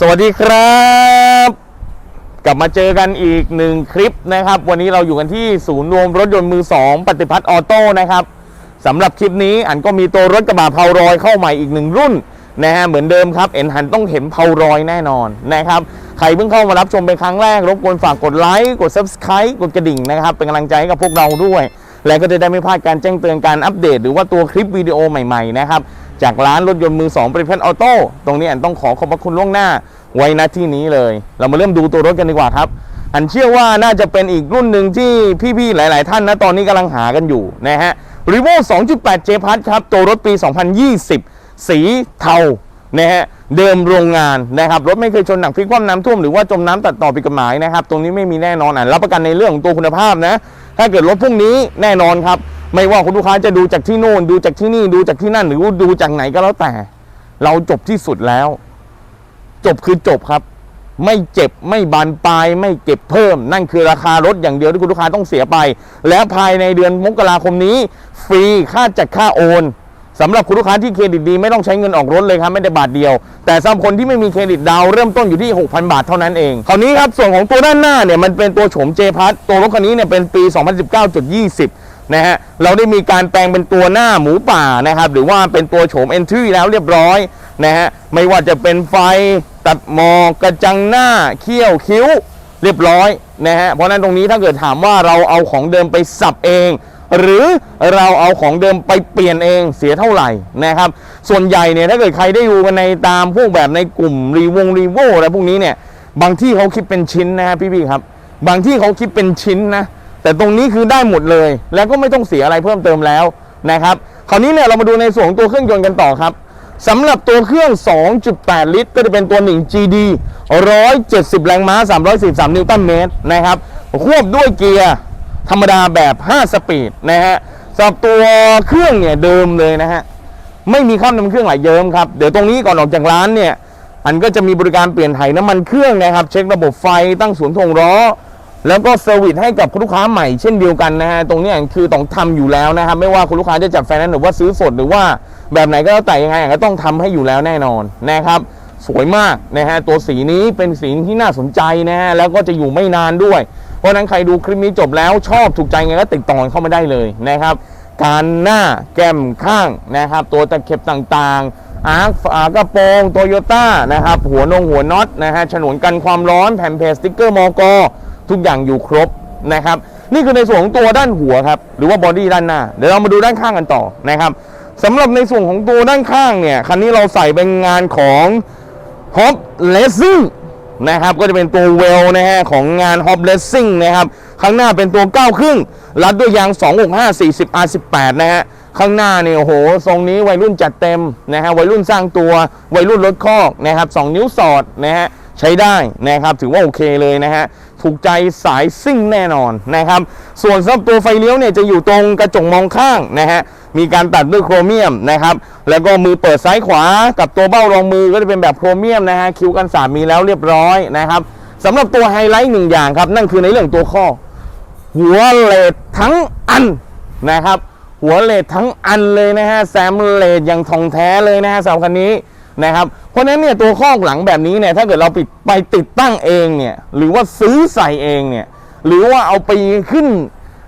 สวัสดีครับ กลับมาเจอกันอีกหนึ่งคลิปนะครับ วันนี้เราอยู่กันที่ศูนย์รวมรถยนต์มือ2ปฏิพัฒน์ออโต้นะครับสำหรับคลิปนี้อันก็มีตัวรถกระบะเพารอยเข้าใหม่อีกหนึ่งรุ่นนะฮะเหมือนเดิมครับ เอ็นหันต้องเห็นเพารอยแน่นอนนะครับ ใครเพิ่งเข้ามารับชมเป็นครั้งแรก รบกวนฝากกดไลค์กด Subscribe กดกระดิ่งนะครับ เป็นกำลังใจให้กับพวกเราด้วย และก็จะได้ไม่พลาดการแจ้งเตือนการอัปเดต หรือว่าตัวคลิปวิดีโอใหม่ๆนะครับ จากร้านรถยนต์มือ2ปริพัฒน์ออโต้ตรงนี้อันต้องขอขอบพระคุณล่วงหน้าไว้ณที่นี้เลย เรามาเริ่มดูตัวรถกันดีกว่าครับอันเชื่อว่าน่าจะเป็นอีกรุ่นหนึ่งที่พี่ๆหลาย ๆ ท่านนะตอนนี้กำลังหากันอยู่นะฮะ r e v o 2.8 J p a s ครับ ตัวรถปี 2020 สีเทานะฮะเดิมโรงงานนะครับ รถไม่เคยชนหนักพลิกคว่ำน้ำท่วมหรือว่าจมน้ำตัดต่อผิดกฎหมายนะครับ ตรงนี้ไม่มีแน่นอนอะรับประกันในเรื่องของตัวคุณภาพนะ ถ้าเกิดรถพวกนี้แน่นอนครับ ไม่ว่าคุณลูกค้าจะดูจากที่โน่น ดูจากที่นี่ดูจากที่นั่น หรือดูจากไหนก็แล้วแต่ เราจบที่สุดแล้ว จบคือจบครับ ไม่เจ็บไม่บานปลาย ไม่เก็บเพิ่ม นั่นคือราคารถอย่างเดียวที่คุณลูกค้าต้องเสียไป แล้วภายในเดือนมกราคมนี้ ฟรีค่าจัดค่าโอนสำหรับคุณลูกค้าที่เครดิตดีไม่ต้องใช้เงินออกรถเลยครับไม่ได้บาทเดียว แต่สำหรับคนที่ไม่มีเครดิตดาวเริ่มต้นอยู่ที่ 6,000 บาทเท่านั้นเองคราวนี้ครับส่วนของตัวด้านหน้าเนี่ยมันเป็นตัวโฉมเจพัทตัวรถคันนี้เนี่ยเป็นปี 2019.20 นะฮะเราได้มีการแปลงเป็นตัวหน้าหมูป่านะครับหรือว่าเป็นตัวโฉม entry แล้วเรียบร้อยนะฮะไม่ว่าจะเป็นไฟตัดหมอกกระจังหน้าเขี้ยวคิ้วเรียบร้อยนะฮะเพราะฉะนั้นตรงนี้ถ้าเกิดถามว่าเราเอาของเดิมไปสับเอง หรือเราเอาของเดิมไปเปลี่ยนเองเสียเท่าไหร่นะครับ ส่วนใหญ่เนี่ยถ้าเกิดใครได้ดูกันในตามพวกแบบในกลุ่มรีวงรีโวอะไรพวกนี้เนี่ยบางที่เขาคิดเป็นชิ้นนะฮะพี่ๆครับ บางที่เขาคิดเป็นชิ้นนะ แต่ตรงนี้คือได้หมดเลย แล้วก็ไม่ต้องเสียอะไรเพิ่มเติมแล้วนะครับคราวนี้เนี่ยเรามาดูในส่วนของตัวเครื่องยนต์กันต่อครับสำหรับตัวเครื่อง 2.8 ลิตร ก็จะเป็นตัว 1 GD 170 แรงม้า 343 นิวตันเมตรนะครับควบด้วยเกียร์ธรรมดาแบบ 5 สปีดนะฮะสำหรับตัวเครื่องเนี่ยเดิมเลยนะฮะไม่มีข้ามน้ำเครื่องไหลเยิ้มครับ เดี๋ยวตรงนี้ก่อนออกจากร้านเนี่ยอันก็จะมีบริการเปลี่ยนถ่น้ำมันเครื่องนะครับ เช็คระบบไฟตั้งศูนย์ถ่วงล้อ แล้วก็เซอร์วิสให้กับคุณลูกค้าใหม่เช่นเดียวกันนะฮะตรงนี้คือต้องทำอยู่แล้วนะครับ ไม่ว่าคุณลูกค้าจะจัดไฟแนนซ์หรือว่าซื้อสดหรือว่าแบบไหนก็แล้วแต่ยังไงก็ต้องทำให้อยู่แล้วแน่นอนนะครับสวยมากนะฮะตัวสีนี้เป็นสีที่น่าสนใจนะฮะแล้วก็จะอยู่ไม่นานด้วย เพราะนั้นใครดูคลิปนี้จบแล้วชอบถูกใจไงก็ติดต่อเข้ามาได้เลยนะครับการหน้าแก้มข้างนะครับ ตัวตะเข็บต่างๆ อาร์คฝากระโปรงโตโยต้านะครับ หัวนงหัวน็อตนะฮะฉนวนกันความร้อนแผ่นเพจสติ๊กเกอร์มอกอ ทุกอย่างอยู่ครบนะครับ นี่คือในส่วนของตัวด้านหัวครับ หรือว่าบอดี้ด้านหน้า เดี๋ยวเรามาดูด้านข้างกันต่อนะครับสำหรับในส่วนของตัวด้านข้างเนี่ย คันนี้เราใส่เป็นงานของฮอปเลสซิ่งนะครับ ก็จะเป็นตัวเวลนะฮะของงานฮอปเลสซิ่งนะครับ ข้างหน้าเป็นตัว9ครึ่งรัดด้วยยาง 265 40 R18 นะฮะ ข้างหน้าเนี่ยโอ้โห ทรงนี้วัยรุ่นจัดเต็มนะฮะ วัยรุ่นสร้างตัว วัยรุ่นรถคอกนะครับ 2 นิ้วสอดนะฮะ ใช้ได้นะครับ ถือว่าโอเคเลยนะฮะ ถูกใจสายซิ่งแน่นอนนะครับ ส่วนสำหรับตัวไฟเลี้ยวเนี่ยจะอยู่ตรงกระจกมองข้างนะฮะ มีการตัดด้วยโครเมียมนะครับ แล้วก็มือเปิดซ้ายขวากับตัวเบ้ารองมือก็จะเป็นแบบโครเมียมนะฮะ คิ้วกันสามมีแล้วเรียบร้อยนะครับสำหรับตัวไฮไลท์หนึ่งอย่างครับ นั่นคือในเรื่องตัวข้อ หัวเลดทั้งอันนะครับ หัวเลดทั้งอันเลยนะฮะแซมเลดอย่างทองแท้เลยนะฮะสำหรับคันนี้ นะครับ เพราะฉะนั้นเนี่ยตัวข้อหลังแบบนี้เนี่ยถ้าเกิดเราปิดไปติดตั้งเองเนี่ยหรือว่าซื้อใส่เองเนี่ยหรือว่าเอาไปขึ้น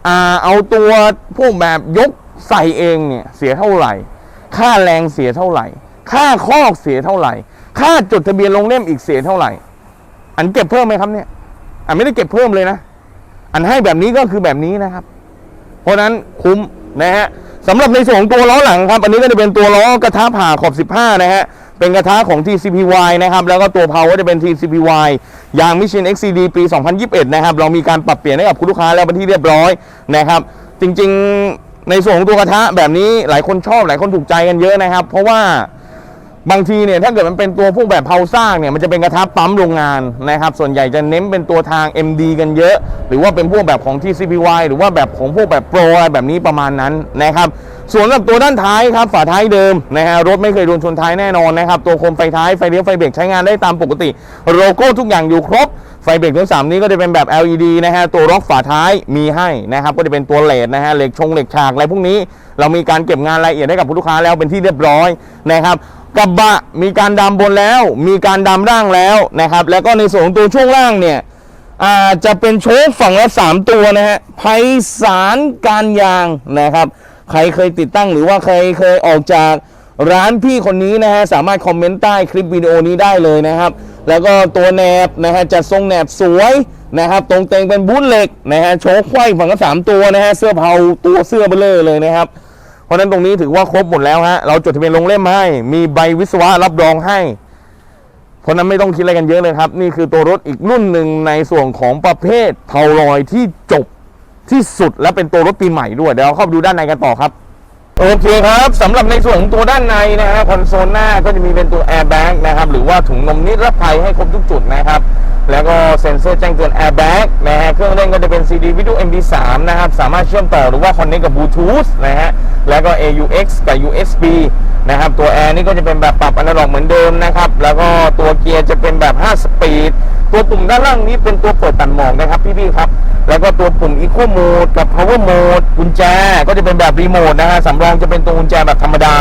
อ่าเอาตัวพวกแบบยกใส่เองเนี่ยเสียเท่าไหร่ ค่าแรงเสียเท่าไหร่ ค่าคอกเสียเท่าไหร่ ค่าจดทะเบียนลงเล่มอีกเสียเท่าไหร่ อันเก็บเพิ่มไหมครับเนี่ยอันไม่ได้เก็บเพิ่มเลยนะ อันให้แบบนี้ก็คือแบบนี้นะครับ เพราะฉะนั้นคุ้มนะฮะสำหรับในส่วนของตัวล้อหลังครับ อันนี้ก็จะเป็นตัวล้อกระทะผ่าขอบ 15 นะฮะ เป็นกระทะของ TCPY นะครับ แล้วก็ตัวเพาก็จะเป็น TCPY ยาง Mission XCD ปี 2021 นะครับ เรามีการปรับเปลี่ยนให้กับคุณลูกค้าแล้วเป็นที่เรียบร้อยนะครับ จริงๆในส่วนของตัวกระทะแบบนี้หลายคนชอบหลายคนถูกใจกันเยอะนะครับ เพราะว่าบางทีเนี่ยถ้าเกิดมันเป็นตัวพวกแบบเผาสร้างเนี่ยมันจะเป็นกระทะปั๊มโรงงานนะครับส่วนใหญ่จะเน้นเป็นตัวทาง MD กันเยอะ หรือว่าเป็นพวกแบบของ TCPY หรือว่าแบบของพวกแบบโปรอะไรแบบนี้ประมาณนั้นนะครับ ส่วนสำหรับตัวด้านท้ายครับฝาท้ายเดิมนะฮะรถไม่เคยโดนชนท้ายแน่นอนนะครับตัวโคมไฟท้ายไฟเลี้ยวไฟเบรกใช้งานได้ตามปกติ โลโก้ทุกอย่างอยู่ครบไฟเบรกทั้งสามนี้ก็จะเป็นแบบ LED นะฮะตัวล็อกฝาท้ายมีให้นะครับก็จะเป็นตัวเลดนะฮะเหล็กชงเหล็กฉากอะไรพวกนี้ เรามีการเก็บงานรายละเอียดให้กับผู้ลูกค้าแล้วเป็นที่เรียบร้อยนะครับกระบะมีการดำบนแล้ว มีการดำร่างแล้วนะครับแล้วก็ในส่วนของตัวช่วงล่างเนี่ยอาจจะเป็นโชคฝั่งละสามตัวนะฮะไพศาลการยางนะครับ ใครเคยติดตั้งหรือว่าใครเคยออกจากร้านพี่คนนี้นะฮะสามารถคอมเมนต์ใต้คลิปวิดีโอนี้ได้เลยนะครับ แล้วก็ตัวแหนบนะฮะจะทรงแหนบสวยนะครับตรงเตงเป็นบูทเหล็กนะฮะโชคไขว้ฝั่งละสามตัวนะฮะเสื้อเผาตัวเสื้อเบลเลอร์เลยนะครับ เพราะนั้นตรงนี้ถือว่าครบหมดแล้วฮะเราจดทะเบียนลงเล่มให้ มีใบวิศวะรับรองให้ เพราะฉะนั้นไม่ต้องคิดอะไรกันเยอะเลยครับ นี่คือตัวรถอีกรุ่นหนึ่งในส่วนของประเภทเทาลอยที่จบ ที่สุดและเป็นตัวรถปีใหม่ด้วยเดี๋ยวเราเข้าไปดูด้านในกันต่อครับ โอเคครับสำหรับในส่วนของตัวด้านในนะฮะคอนโซลหน้าก็จะมีเป็นตัวแอร์แบ็กนะครับหรือว่าถุงนมนิรภัยให้ครบทุกจุดนะครับแล้วก็เซ็นเซอร์แจ้งเตือนแอร์แบ็กนะฮะเครื่องเล่นก็จะเป็น CD Video MP3 นะครับ สามารถเชื่อมต่อหรือว่าคอนเนคกับบลูทูธนะฮะแล้วก็ AUX กับ USB นะครับตัวแอร์นี่ก็จะเป็นแบบปรับอนาล็อกเหมือนเดิมนะครับแล้วก็ตัวเกียร์จะเป็นแบบ 5 สปีด ตัวปุ่มด้านล่างนี้เป็นตัวเปิดตัดหมอกนะครับพี่ๆครับ แล้วก็ตัวปุ่ม Eco Mode กับ Power Mode กุญแจก็จะเป็นแบบรีโมทนะฮะสำรองจะเป็นตัวกุญแจแบบธรรมดา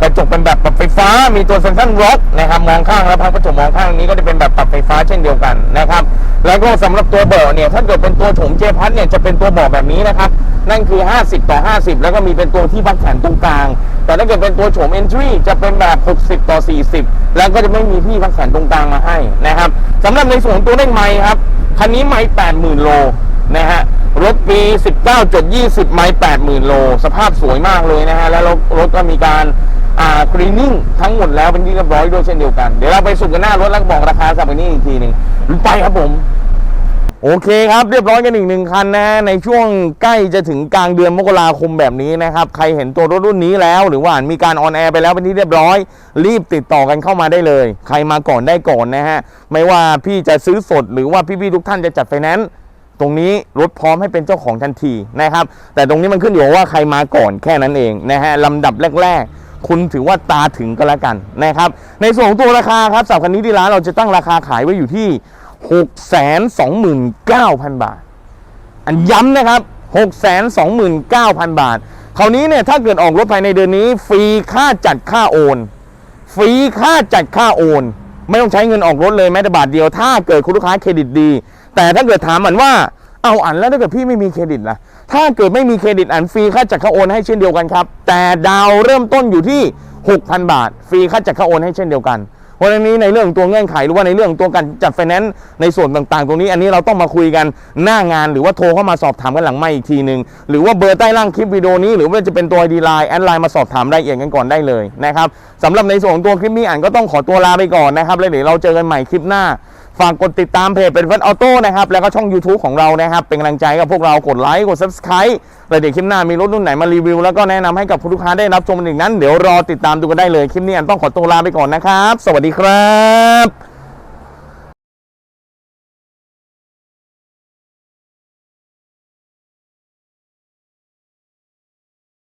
กระจกเป็นแบบปรับไฟฟ้า มีตัวเซ็นทรัลล็อกนะครับมองข้างแล้วพับกระจกมองข้างนี้ก็จะเป็นแบบปรับไฟฟ้าเช่นเดียวกันนะครับ แล้วก็สำหรับตัวเบาะเนี่ยถ้าเกิดเป็นตัวโฉมเจพัทเนี่ยจะเป็นตัวเบาะแบบนี้นะครับ นั่นคือ 50 ต่อ 50 แล้วก็มีเป็นตัวที่พักแขนตรงกลาง แต่ถ้าเกิดเป็นตัวโฉม Entry จะเป็นแบบ 60 ต่อ 40 แล้วก็จะไม่มีที่พักแขนตรงกลางมาให้นะครับสำหรับในส่วนของตัวเลขไม้ครับ คันนี้ไม้80,000 โลนะฮะรถปี 19.20 ไม้80,000 โล สภาพสวยมากเลยนะฮะ แล้วรถก็มีการอาคลีนิ่งทั้งหมดแล้วเป็นที่เรียบร้อยด้วยเช่นเดียวกัน เดี๋ยวเราไปสุ่มกันหน้ารถแล้วก็บอกราคาสับไปนี้อีกทีหนึ่งไปครับผม โอเคครับเรียบร้อยกันอีกหนึ่งคันนะในช่วงใกล้จะถึงกลางเดือนมกราคมแบบนี้นะครับ ใครเห็นตัวรถรุ่นนี้แล้ว หรือว่ามีการออนแอร์ไปแล้วเป็นที่เรียบร้อย รีบติดต่อกันเข้ามาได้เลย ใครมาก่อนได้ก่อนนะฮะ ไม่ว่าพี่จะซื้อสดหรือว่าพี่ๆทุกท่านจะจัดไฟแนนซ์ตรงนี้รถพร้อมให้เป็นเจ้าของทันทีนะครับ แต่ตรงนี้มันขึ้นอยู่ว่าใครมาก่อนแค่นั้นเองนะฮะลำดับแรกๆคุณถือว่าตาถึงก็แล้วกันนะครับ ในส่วนของตัวราคาครับสำหรับคันนี้ที่ร้านเราจะตั้งราคาขายไว้อยู่ที่ 629,000 บาท อันย้ำนะครับ 629,000 บาท คราวนี้เนี่ยถ้าเกิดออกรถภายในเดือนนี้ ฟรีค่าจัดค่าโอน ฟรีค่าจัดค่าโอน ไม่ต้องใช้เงินออกรถเลยแม้แต่บาทเดียว ถ้าเกิดคุณลูกค้าเครดิตดี แต่ถ้าเกิดถามอันว่า เอาอันแล้วถ้าเกิดพี่ไม่มีเครดิตล่ะ ถ้าเกิดไม่มีเครดิตอันฟรีค่าจัดค่าโอนให้เช่นเดียวกันครับ แต่ดาวเริ่มต้นอยู่ที่ 6,000 บาท ฟรีค่าจัดค่าโอนให้เช่นเดียวกัน ราะฉะนั้นนี้ในเรื่องตัวเงื่อนไขหรือว่าในเรื่องตัวการจัดไฟแนนซ์ในส่วนต่างๆ ตรงนี้ อันนี้เราต้องมาคุยกันหน้างานหรือว่าโทรเข้ามาสอบถามกันหลังไม่อีกทีหนึ่งหรือว่าเบอร์ใต้ล่างคลิปวิดีโอนี้หรือว่าจะเป็นตัวดีไลน์แอดไลน์มาสอบถามรายละเอียดกันก่อนได้เลยนะครับสำหรับในส่วนของตัวคลิปนี้อ่านก็ต้องขอตัวลาไปก่อนนะครับแล้วเดี๋ยวเราเจอกันใหม่คลิปหน้า ฝากกดติดตามเพจเป็นฟันออโต้นะครับ แล้วก็ช่อง YouTube ของเรานะครับ เป็นกำลังใจกับพวกเรากดไลค์กด Subscribe แล้วเดี๋ยวคลิปหน้ามีรถรุ่นไหนมารีวิว แล้วก็แนะนำให้กับผู้ลูกค้าได้รับชมอีกนั้น เดี๋ยวรอติดตามดูกันได้เลยคลิปนี้อันต้องขอตัวลาไปก่อนนะครับ สวัสดีครับ